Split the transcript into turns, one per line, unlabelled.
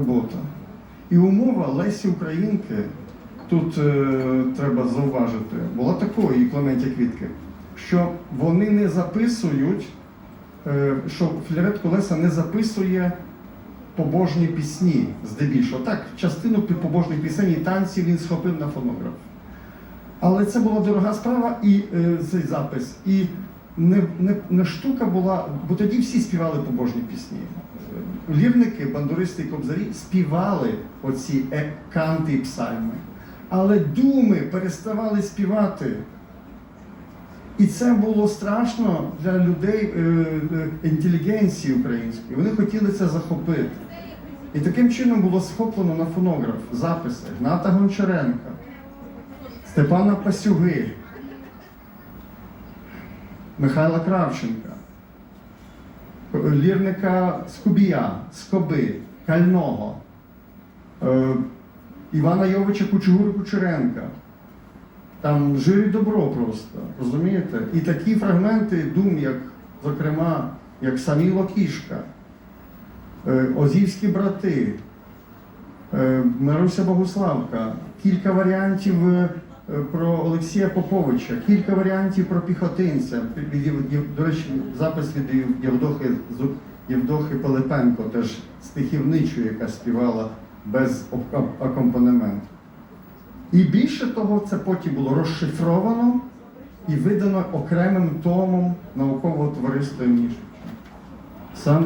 робота. І умова Лесі Українки, тут е, треба зауважити, була такою, і Клементі Квітки, що вони не записують, е, що Філарет Колеса не записує побожні пісні здебільшого. Так, частину побожних пісень і танців він схопив на фонограф. Але це була дорога справа і е, цей запис. І не, не, не штука була, бо тоді всі співали побожні пісні. Лірники, бандуристи і кобзарі співали оці е, канти і псальми. Але думи переставали співати. І це було страшно для людей е, е, інтелігенції української. Вони хотіли це захопити. І таким чином було схоплено на фонограф записи Гната Гончаренка, Степана Пасюги, Михайла Кравченка, лірника Скубія, Скоби, Кального, е, Івана Йовича Кучугури Кучеренка. Там жир і добро просто, розумієте? І такі фрагменти дум, як, зокрема, як Саміло Кішка, е, Озівські брати, е, Маруся Богуславка, кілька варіантів про Олексія Поповича, кілька варіантів про піхотинця. До речі, запис від Євдохи, Євдохи Пилипенко, теж стихівничу, яка співала без акомпанементу. І більше того, це потім було розшифровано і видано окремим томом наукового товариства Мішича. Сам